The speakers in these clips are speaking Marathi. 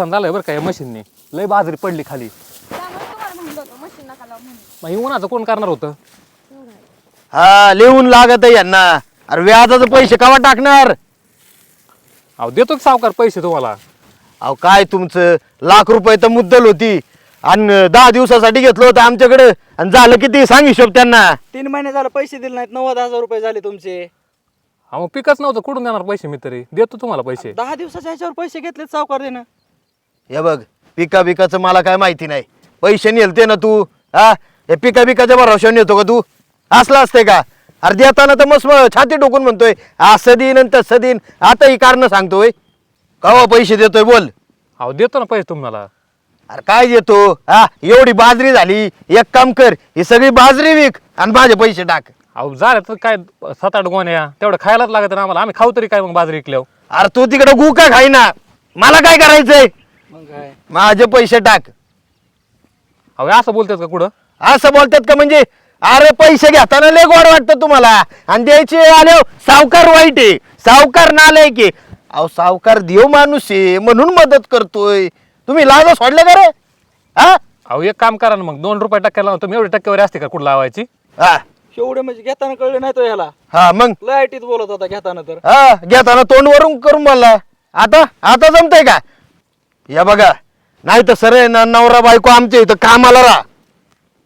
नुकसान झालंय बरं का या मशीनने. लय बाजरी पडली खाली. त्यामुळे तुम्हाला म्हणलं होतं मशीन नका लावू म्हणून. मग हे उन्हाचं कोण करणार होतं? हा लिहून लागत आहे यांना. अरे व्याजाचे पैसे कवा टाकणार? अहो देतो की सावकार पैसे तुम्हाला? अहो काय तुमचं? लाख रुपये तर मुद्दल होती. आणि दहा दिवसासाठी घेतलं होतं आमच्याकडे. आणि झालं किती? सांग हिशोब त्यांना. तीन महिने झाले पैसे दिले नाहीत नव्वद हजार रुपये झाले तुमचे. हा मग पिकच नव्हतं. कुठून देणार पैसे मी तरी? देतो तुम्हाला पैसे. दहा दिवसाच्या ह्याच्यावर पैसे घेतले सावकार देणं. हे बघ पिका बिकाचं मला काय माहिती नाही. पैसे नेलते ना तू हा? हे पिका बिकाच्या भरोशावर नेतो का तू? असलं असते का? अरे देताना तर मस्त छाती टोकून म्हणतोय असं देईन आणि तसं देईन आता ही कारण सांगतोय. कवा पैसे देतोय बोल. अहो देतो ना पैसे तुम्हाला. अरे काय देतो? हा एवढी बाजरी झाली एक काम कर ही सगळी बाजरी विक आणि माझे पैसे टाक. अहो झालं तर काय सात आठ गोण्या तेवढं खायलाच लागत ना आम्हाला. आम्ही खाऊ तरी काय मग बाजरी विकल्यावर? अरे तू तिकडे गुका खाई ना मला काय करायचंय? माझे पैसे टाक. अहो असं बोलतात का कुठं? असं बोलतात का म्हणजे? अरे पैसे घेताना लय गोड वाटतं तुम्हाला. आणि द्यायचे आले सावकार वाईट आहे. सावकार नालाय की अहो सावकार देव माणूस आहे म्हणून मदत करतोय. तुम्ही लाज सोडले का रे? हा? अहो एक काम करा ना मग दोन रुपये टक्क्याला तुम्ही एवढी टक्केवारी असते का कुठं लावायची? हा. एवढे म्हणजे घेताना कळले नाही तो ह्याला. हा मग? लाईटीत बोलत होता घेताना तर. हा घेताना तोंड वरून करून बोलला. आता आता जमतंय का? या बघा. नाही तर सर ना नवरा बायको आमच्या इथं कामाला राहा.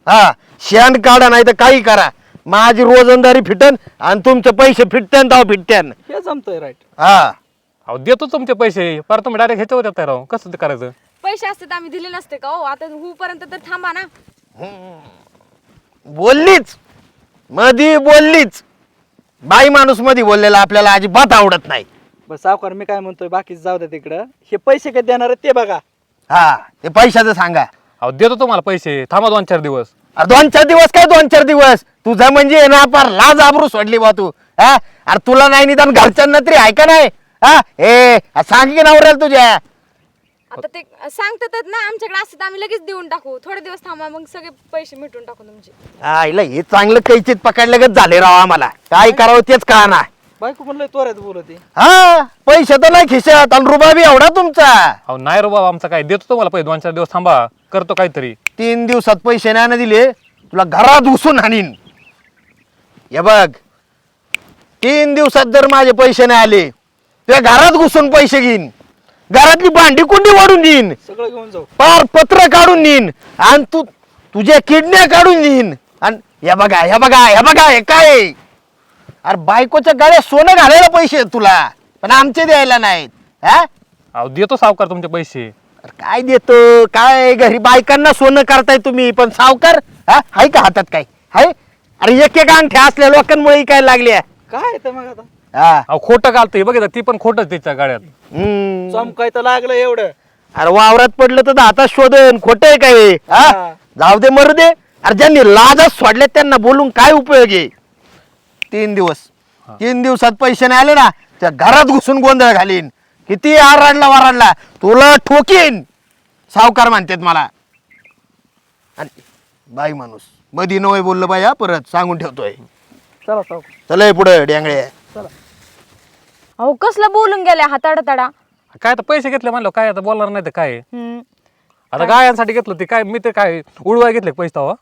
हा शेण काढा नाही तर काही करा. माझी रोजंदारी फिटन आणि तुमचे पैसे फिटत्यान ताव फिटत्यान हे जमतंय राईट हा. अहो देतो तुमचे पैसे. पर तुम्ही डायरेक्ट ह्याच्यावर येताय राव. कसं ते करायचं? पैसे असते तर आम्ही दिले नसते का हो? आता होऊपर्यंत तर थांबा ना. बोललीच. मधी बोललीच. बाई माणूस मधी बोललेला आपल्याला अजिबात आवडत नाही. बस सावकार मी काय म्हणतोय? बाकीच जाऊ दे तिकडं. हे पैसे कधी देणार आहेत ते बघा. हा ते पैशाचं सांगा. अहो देतो तुम्हाला पैसे. थांबा दोन चार दिवस. अरे दोन चार दिवस काय दोन चार दिवस? तुझं म्हणजे आहे ना फार लाज आबरू सोडली बा तू. हा? अरे तुला नाही निदान घरच्यांना तरी आहे का नाही? हा? ए सांग की नवऱ्याला तुझ्या. आता ते सांगतात ना आमच्याकडे असते तर आम्ही लगेच देऊन टाकू. थोडे दिवस थांबा मग सगळे पैसे मिटून टाकू तुमचे. आईला हे चांगलं कैचित पकडलं झाले राव आम्हाला. काय करावं तेच का ना बायको म्हणलं त्वरेत बोलते हा पैसे तर नाही खिशात आणि रुपया बी एवढा तुमचा. अहो नाही रो बाबा आमचा काय? देतो तुम्हाला पैसे दोन चार दिवस थांबा. करतो काहीतरी. तीन दिवसात पैसे नाही ना दिले तुला घरात घुसून हाणीन हे बघ तीन दिवसात जर माझे पैसे नाही आले तुझ्या घरात घुसून पैसे घेईन. घरातली भांडी कुंडी वाढून देईन. सगळं घेऊन जाऊ. पार पत्र काढून देईन. आणि तू तुझ्या किडन्या काढून देईन. आणि हे बघा हे बघा हे बघा हे काय आहे? अरे बायकोच्या गाड्या सोनं घालायला पैसे आहेत तुला पण आमचे द्यायला नाहीत हा? अहो देतो सावकार तुमचे पैसे. अरे काय देतो? काय घरी बायकांना सोनं करताय तुम्ही पण सावकार हा? हाय का हातात काय? हाय? अरे एक एक अंगठ्या असल्या लोकांमुळे काय लागल्या काय तर मग आता? हा. अहो खोटं घालतंय बघितलं ती पण खोटंच त्याच्या गाड्यात. हम्म. चमकाय तर लागलं एवढं. अरे वावरात पडलं तर हातात शोधन खोट आहे काय हा? हा. जाऊ दे मरू दे. अरे ज्यांनी लाजच सोडले त्यांना बोलून काय उपयोग आहे? तीन दिवस. तीन दिवसात पैसे नाही आले ना त्या घरात घुसून गोंधळ घालीन. किती आरडला वारडला तुला ठोकीन. सावकार म्हणतात मला. आणि बाई माणूस मधी नवय बोललं बाई हा परत सांगून ठेवतोय. चला चलय पुढे डेंगळे अहो कसलं बोलून गेल्या हाताडा तडा काय तर पैसे घेतले म्हणलं काय आता बोलणार नाही तर काय? आता गायांसाठी घेतलं ते काय मी ते काय उडवाय घेतले पैसे तेव्हा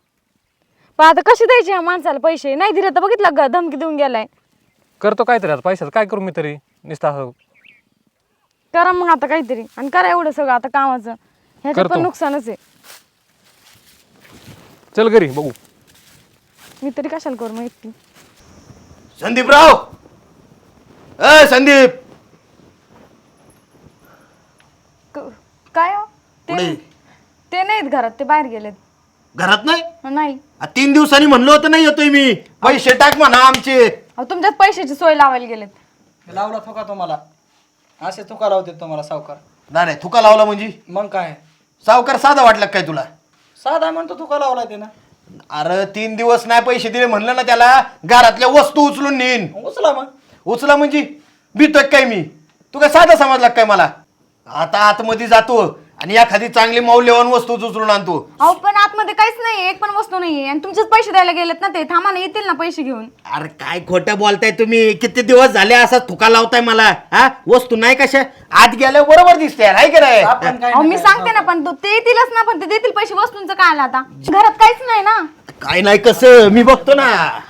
पण आता कसे द्यायचे ह्या माणसाला पैसे? नाही दिले तर बघितलं का? धमकी देऊन गेलाय. करतो काहीतरी आता पैशाचं. काय करू मी तरी? नुसतं असं करा मग आता काहीतरी. आणि करा एवढं सगळं आता कामाचं. करतो. पण नुकसानच आहे. चल घरी बघू. मी तरी कशाला करू मग एकटी संदीपराव! अ संदीप! क- काय हो? ते कुठे? ते नाहीत घरात ते बाहेर गेलेत. घरात नाही? नाही. आ, तीन दिवसांनी म्हणलो होतं नाही येतोय मी. पैसे टाक म्हणा आमचे. अहो तुमच्यात पैशाची सोय लावायला गेलेत. लावला थुका तुम्हाला. असे थुका लावते तुम्हाला सावकार. नाही नाही थुका लावला म्हणजे? मग काय? सावकार साधा वाटला काय तुला? साधा म्हणतो थुका लावला ते ना अरे तीन दिवस नाही पैसे दिले म्हणलं ना त्याला घरातल्या वस्तू उचलून नेईन. उचला मग. उचला म्हणजे? भीतोय काय मी? तू काय साधा समजला काय मला? आता आतमध्ये जातो. आणि एखादी चांगली मौल्यवान वस्तू उचलून आणतो. अहो पण आतमध्ये काहीच नाही एक पण वस्तू नाहीये. आणि तुमचेच पैसे द्यायला गेलेत ना ते. थांबा ना येतील ना पैसे घेऊन. अरे काय खोटं बोलताय तुम्ही? किती दिवस झाले असा थुका लावताय मला? हा? वस्तू नाही कशा? आत गेल्या बरोबर दिसते की नाही? आपण काय अहो मी सांगते ना पण तो- ते येतीलच ना पण ते देतील पैसे वस्तूंचं काय आलं आता? घरात काहीच नाही ना. काय नाही कसं? मी बघतो ना.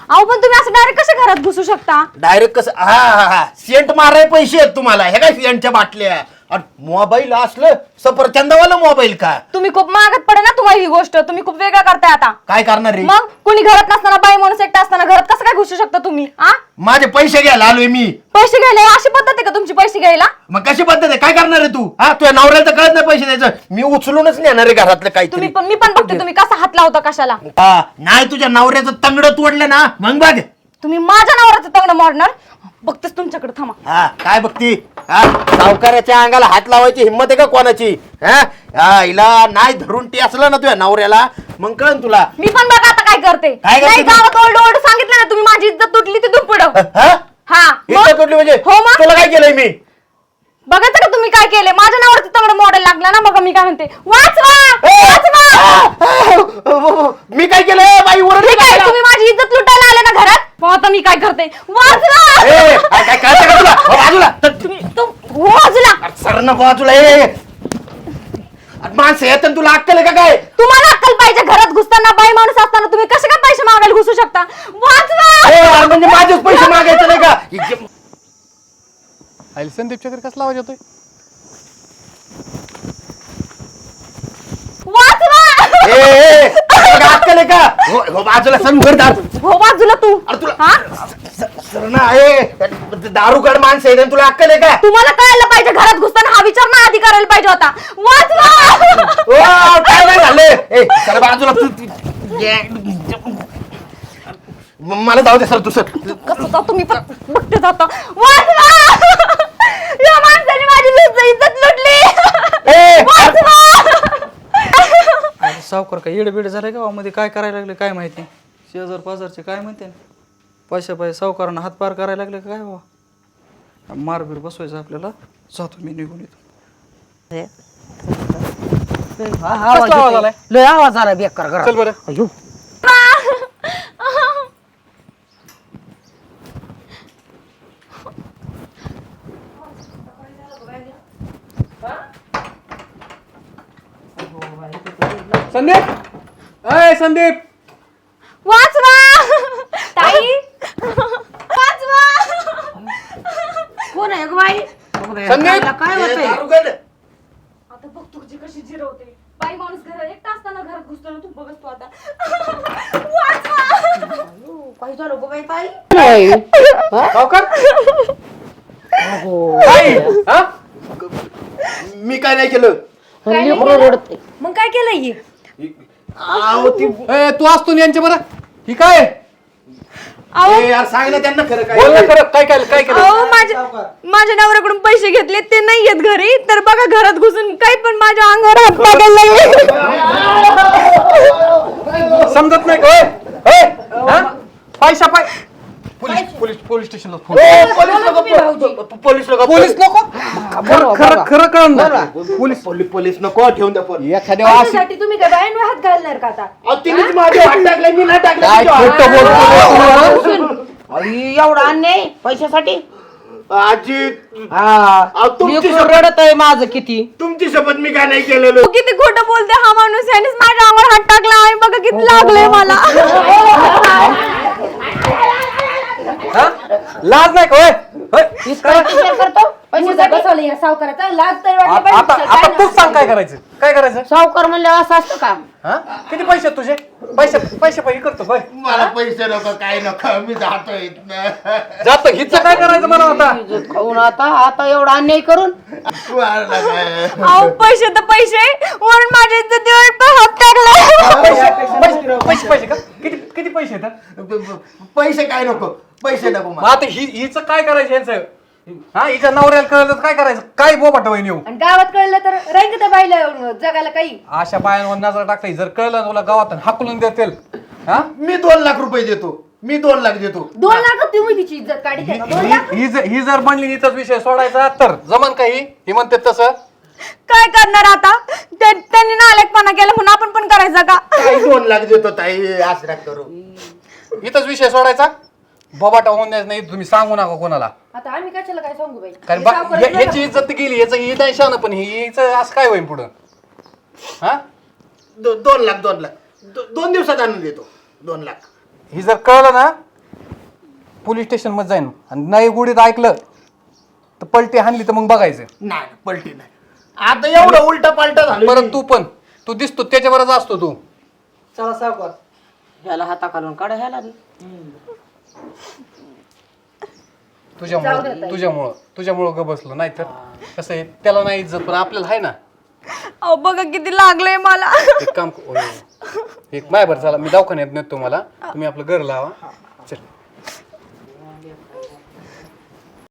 अहो पण तुम्ही असं डायरेक्ट कसे घरात घुसू शकता? डायरेक्ट कसं? हा हा हा. सेंट माराय पैसे आहेत तुम्हाला. हे काय सेंटच्या बाटल्या? मोबाईल असलं सफरचंदावाला मोबाईल का? तुम्ही खूप मागत पडे ना तुम्हाला ही गोष्ट. तुम्ही खूप वेगळं करताय आता. काय करणार रे? मग कुणी घरात नसताना बाई माणूस एकटा असताना घरात कसं काय घुसू शकता तुम्ही आ? माझे पैसे घ्यायला आलोय मी. पैसे घ्यायला? अशी पद्धत आहे का तुमची पैसे घ्यायला? मग कशी पद्धत आहे? काय करणार आहे तू? हा तुझ्या नवऱ्याला तर कळत नाही पैसे द्यायचं. मी उचलूनच नेणार आहे घरातलं तुम्ही काहीतरी पण मी पण बघते तुम्ही कसा हात लावता कशाला. हा, नाही तुझ्या नवऱ्याचं तंगड तोडलं ना मग बघ. तुम्ही माझ्या नवऱ्याचं तंगड मोडणार? बघतेच तुमच्याकडे थांबा. हा काय बघती? हा? सावकाराच्या अंगाला हात लावायची हिंमत आहे का कोणाची? हा? हा, हिला नाही धरून टी असलं ना तुझ्या नवऱ्याला. मग कळन तुला. मी पण बघा आता काय करते. काय करते नाही तू? गावात ओरड ओरड सांगितलं ना तुम्ही माझी इज्जत तुटली ती दुप्पड हा? हा? इज्जत मग? तुटली म्हणजे हो मग? तुला काय केलंय मी? बघायचं का तुम्ही काय केले माझ्या नावावरती तंगड मॉडेल लागला ना बघा मी काय म्हणते. वाचवा! ए! वाचवा! मी काय केलं बाई ओरडली ठीक आहे का? तुम्ही माझी इज्जत लुटायला आले ना घरात? मग आता मी काय करते? वाचवा! ए, काय काय कळतं का तुला? हो, बाजूला. तुम्ही तो वाजला सर ना बाजूला ए अरे माणसं येत तुला अक्कल आहे का काय? तुम्हाला अक्कल पाहिजे घरात घुसताना बाई माणूस असताना तुम्ही कसे काय पैसे मागायला घुसू शकता? वाचवा! ए, अरे म्हणजे माझेच पैसे मागायचे नाही का? इज्जत- आईल संदीपच्या घरी कसला आवाज येतोय? वाचवा! ए, ए, तुला काय अक्कल आहे का? हो हो, बाजूला सर हो बाजूला तू. अरे तुला हा सर ना ए दारूगड माणसं आहे तुला अक्कल आहे का? तुम्हाला कळायला पाहिजे घरात घुसताना हा विचार ना आधी करायला पाहिजे होता. वाचवा! ओ, काय नाही झालं? ए सर बाजूला तू तू- ये. म- मला जाऊ दे सर तू सर कसं जातो तुम्ही पण बघते जातो. वाचवा! या माणसाने माझी लुच्च इज्जत लुटली. ए, वाचवा! अरे सावकार काय येड बिड झालं का मध्ये काय करायला लागले काय माहिती? शेजार पाजारचे काय म्हणते? पैसे पैसे सावकारांना हातपार करायला लागले का काय बाबा? मारबीर बसवायचं आपल्याला. जातो मी निघून येतो कसला आवाज आलाय? लय आवाज आला बेकार घरात. चल बरं. संदीप! अय संदीप वाचवा ताई वाचवा कोण आहे ग बाई? संदीप! काय होतंय. आता बघ तुझी कशी जिरवते. बाई माणूस घरात एकटा असताना घरात घुसतो ना तू आता. वाचवा काय झालं ग बाई ताई? सावकार? काय हा? मी काय नाही केलं. मग काय केलंय ही? आहो, ती ए, तू असतो यांच्या बरं. ही काय? अहो. ए, यार सांग ना त्यांना खरं काय बोल ना खरं काय काय काय केलं? अहो माझ्या माझ्या नवऱ्याकडून पैसे घेतले ते नाही येत घरी. तर बघा घरात घुसून काही पण माझ्या अंगावर हात टाकायला लागले. समजत नाही का? हा? पैसा पाय पोलीस पोलीस पोलीस स्टेशनला फोन. ए, पोलीस लोक पोलीस लोक पोलीस नको? खरं खरं खरं कळण पोलीस पोलीस पोलीस नको ठेवून द्या फोन. एखाद्या तुम्ही काय बायांवर हात घालणार का आता? अहो, तिनेच माझ्या हात टाकलाय मी नाही टाकला काय बोलतो? आई, एवढा अन्याय पैशासाठी? आजी हा. अहो, तुमची लेकरं रडत आहे माझं किती? तुमची शपथ मी काय नाही केलेलं? तू किती खोटं बोलते हा माणूस यानेच माझ्या अंगावर हात टाकला आहे बघा किती लागलंय मला. हा? लाज नाही का होय? होय? इतका विचार करतो? पैशासाठी बसवलं या सावकाराचा लाज तर आ- आता आता तूच सांग काय करायचं? काय करायचं? सावकार म्हणलं असं असतं का? हा? किती पैसे आहेत तुझे? पैसे पैसे पैसे करतो होय? मला पैसे नको काय नको मी जातो इथनं. जातो. हिच काय करायचं मला आता? इज्जत खाऊन आता आता एवढा अन्याय करून? वाढला काय. अहो पैसे तर पैसे. वरून माझ्या इज्जतीवर पण हात टाकला पैसे पैसे पैसे पैसे का? किती किती पैसे आहेत पैसे काय नको? पैसे मग मला. आता हि हिचं काय करायचं यांचं? हा हिच्या नवऱ्याला कळलं तर काय करायचं? काय बोबाट वहिनी येऊ? आणि गावात कळलं तर राहील त्या बाईला जगाला काही. अशा बायांवर नजर टाकता जर कळलं ना तुला गावात हाकलून देतील. हा? मी दोन लाख रुपये देतो. मी दोन लाख देतो. दोन लाख तुम्ही तिची इज्जत काढी ही- ही- ही जर- ही जर बनली हिचाच विषय सोडायचा तर जमन काही ही? म्हणते तसं? काय करणार आता? मोठेपणा केला म्हणून आपण पण करायचा का? दोन लाख देतो ताई. आसरा करू. इथंच विषय सोडायचा? बबाटा होऊन द्यायचा नाही तुम्ही सांगू नका कोणाला. आता आम्ही कशाला काय सांगू बाई? कारण बा- हे- ह्याची इज्जत तर गेली याचं ही नाही शान पण हिचं असं काय होईल पुढं? हा? दो- दोन लाख दोन लाख. दो- दोन दिवसात आणून देतो. दोन लाख. ही जर कळलं ना पोलीस स्टेशनमध्ये जाईन. आणि नाही गुढीत ऐकलं तर पलटी हाणली तर मग बघायचं. नाही पलटी नाही. आता एवढं उलट पालट झालं परत तू पण. तू दिसतो त्याच्यावरच असतो तू. चला सावकार. ह्याला हाता घालून काढा ह्याला. बी. तुझ्यामुळं तुझ्यामुळं तुझ्यामुळं ग बसलो. नाही तर कसं आहे त्याला नाही इज्जत पण आपल्याला आहे ना? अहो बघा किती लागलंय मला. एक काम क- ओय. एक माय बरं चला मी दवाखान्यात नेतो तुम्हाला. तुम्ही आपलं घर लावा. चल.